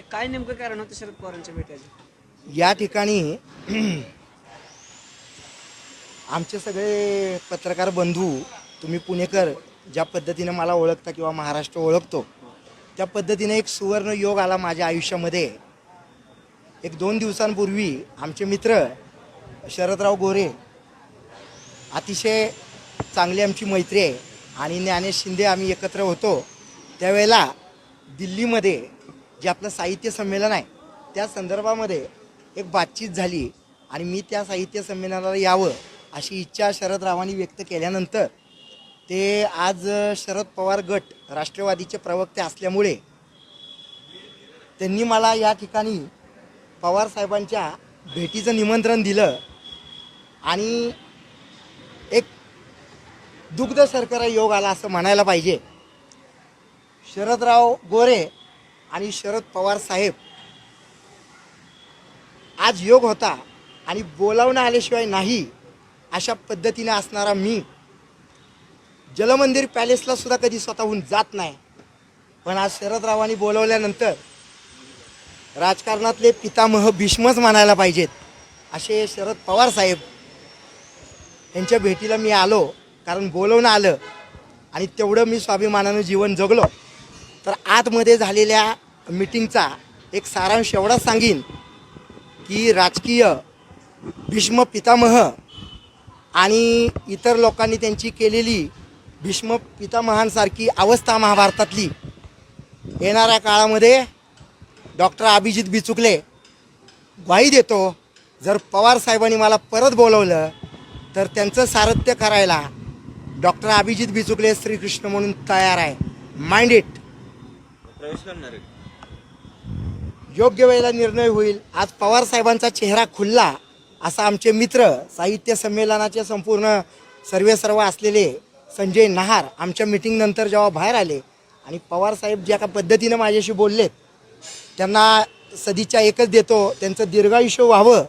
काय नेमकं कारण होतं शरद पवारांच्या भेटायचं या ठिकाणी आमचे सगळे पत्रकार बंधू तुम्ही पुणेकर ज्या पद्धतीनं मला ओळखता किंवा महाराष्ट्र ओळखतो त्या पद्धतीने एक सुवर्ण योग आला माझ्या आयुष्यामध्ये. एक दोन दिवसांपूर्वी आमचे मित्र शरदराव गोरे अतिशय चांगली आमची मैत्री आहे आणि ज्ञानेश शिंदे आम्ही एकत्र होतो. त्यावेळेला दिल्लीमध्ये जे आपलं साहित्य संमेलन आहे त्या संदर्भामध्ये एक बातचीत झाली आणि मी त्या साहित्य संमेलनाला यावं अशी इच्छा शरदरावांनी व्यक्त केल्यानंतर ते आज शरद पवार गट राष्ट्रवादीचे प्रवक्ते असल्यामुळे त्यांनी मला या ठिकाणी पवार साहेबांच्या भेटीचं निमंत्रण दिलं आणि एक दुग्ध शर्करा योग आला असं म्हणायला पाहिजे. शरदराव गोरे आणि शरद पवार साहेब. आज योग होता आणि बोलावणं आल्याशिवाय नाही अशा पद्धतीने असणारा मी. जलमंदिर पॅलेसला सुद्धा कधी स्वतःहून जात नाही. पण आज शरदरावांनी बोलवल्यानंतर राजकारणातले पितामह भीष्मच मानायला पाहिजेत असे शरद पवार साहेब यांच्या भेटीला मी आलो. कारण बोलवणं आलं आणि तेवढं मी स्वाभिमानानं जीवन जगलो. तर आतमध्ये झालेल्या मिटिंगचा एक सारांश एवढाच सांगीन की राजकीय भीष्म पितामह आणि इतर लोकांनी त्यांची केलेली भीष्म पितामहांसारखी अवस्था महाभारतातली. येणाऱ्या काळामध्ये डॉक्टर अभिजित बिचुकले ग्वाही देतो जर पवार साहेबांनी मला परत बोलवलं तर त्यांचं सारथ्य करायला डॉक्टर अभिजित बिचुकले श्रीकृष्ण म्हणून तयार आहे. माइंड इट प्रवेश करणार आहे योग्य वेळेला निर्णय होईल. आज पवार साहेबांचा चेहरा खुलला असा आमचे मित्र साहित्य संमेलनाचे संपूर्ण सर्वे सर्व असलेले संजय नहार आमच्या मिटिंगनंतर जेव्हा बाहेर आले आणि पवार साहेब ज्या का पद्धतीनं माझ्याशी बोललेत त्यांना सदिच्छा एकच देतो त्यांचं दीर्घायुष्य व्हावं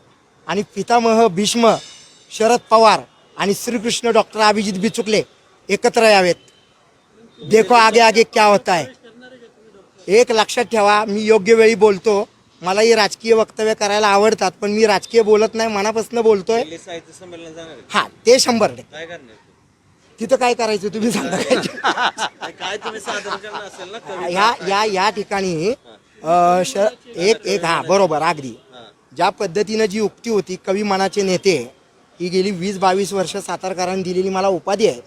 आणि पितामह भीष्म शरद पवार आणि श्रीकृष्ण डॉक्टर अभिजित बिचुकले एकत्र यावेत. देखो आगे आगे क्या होता है. एक लक्षात ठेवा मी योग्य वेळी बोलतो. मलाही राजकीय वक्तव्य करायला आवडतात पण मी राजकीय बोलत नाही मनापासून बोलतोय. दिल्ली साहित्य संमेलन जाणार आहे. हा ते शंभर टक्के. काय करणार तिथं काय करायचं तुम्ही सांगा काय- काय तुम्ही सादर करणार असेल ना कविता? ह्या या या ठिकाणी अं, श एक एक हा बरोबर अगदी. हा. ज्या पद्धतीनं जी उक्ती होती कवी मनाचे नेते ही गेली वीस बावीस वर्ष सातारकरांनी दिलेली मला उपाधी आहे.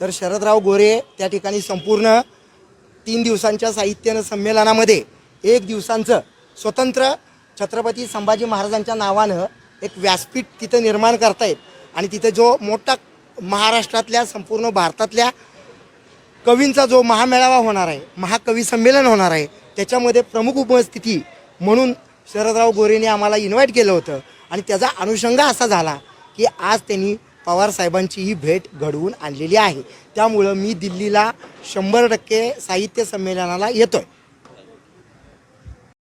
तर शरदराव गोरे त्या ठिकाणी संपूर्ण तीन दिवसांच्या साहित्य संमेलनामध्ये एक दिवसांचं स्वतंत्र छत्रपती संभाजी महाराजांच्या नावानं एक व्यासपीठ तिथं निर्माण करतायत. आणि तिथं जो मोठा महाराष्ट्रातल्या संपूर्ण भारतातल्या कवींचा जो महामेळावा होणार आहे महाकवी संमेलन होणार आहे त्याच्यामध्ये प्रमुख उपस्थिती म्हणून शरदराव गोरेने आम्हाला इन्व्हाइट केलं होतं. आणि त्याचा अनुषंग असा झाला की आज त्यांनी पवार साहेबांची ही भेट घडवून आणलेली आहे. त्यामुळं मी दिल्लीला शंभर टक्के साहित्य संमेलनाला येतोय.